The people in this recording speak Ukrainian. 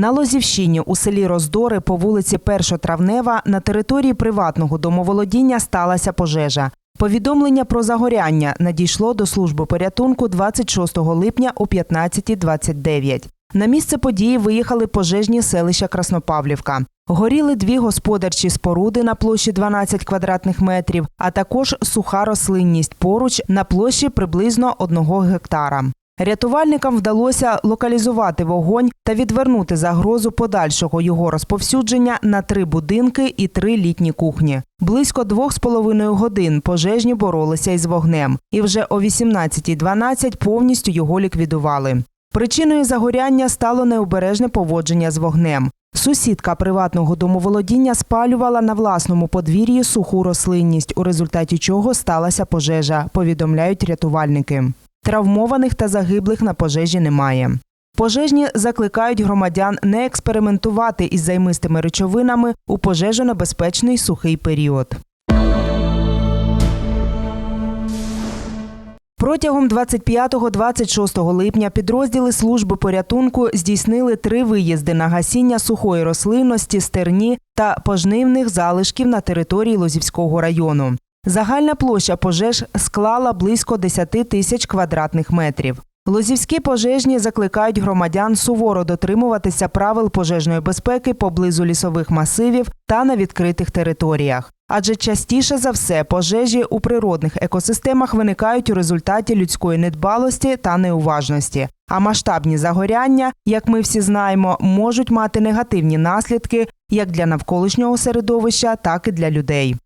На Лозівщині у селі Роздори по вулиці Першотравнева на території приватного домоволодіння сталася пожежа. Повідомлення про загоряння надійшло до служби порятунку 26 липня о 15.29. На місце події виїхали пожежні селища Краснопавлівка. Горіли дві господарчі споруди на площі 12 квадратних метрів, а також суха рослинність поруч на площі приблизно 1 гектара. Рятувальникам вдалося локалізувати вогонь та відвернути загрозу подальшого його розповсюдження на три будинки і три літні кухні. Близько двох з половиною годин пожежні боролися із вогнем, і вже о 18.12 повністю його ліквідували. Причиною загоряння стало необережне поводження з вогнем. Сусідка приватного домоволодіння спалювала на власному подвір'ї суху рослинність, у результаті чого сталася пожежа, повідомляють рятувальники. Травмованих та загиблих на пожежі немає. Пожежні закликають громадян не експериментувати із займистими речовинами у пожежонебезпечний сухий період. Протягом 25-26 липня підрозділи служби порятунку здійснили три виїзди на гасіння сухої рослинності, стерні та пожнивних залишків на території Лозівського району. Загальна площа пожеж склала близько 10 тисяч квадратних метрів. Лозівські пожежні закликають громадян суворо дотримуватися правил пожежної безпеки поблизу лісових масивів та на відкритих територіях. Адже частіше за все пожежі у природних екосистемах виникають у результаті людської недбалості та неуважності. А масштабні загоряння, як ми всі знаємо, можуть мати негативні наслідки як для навколишнього середовища, так і для людей.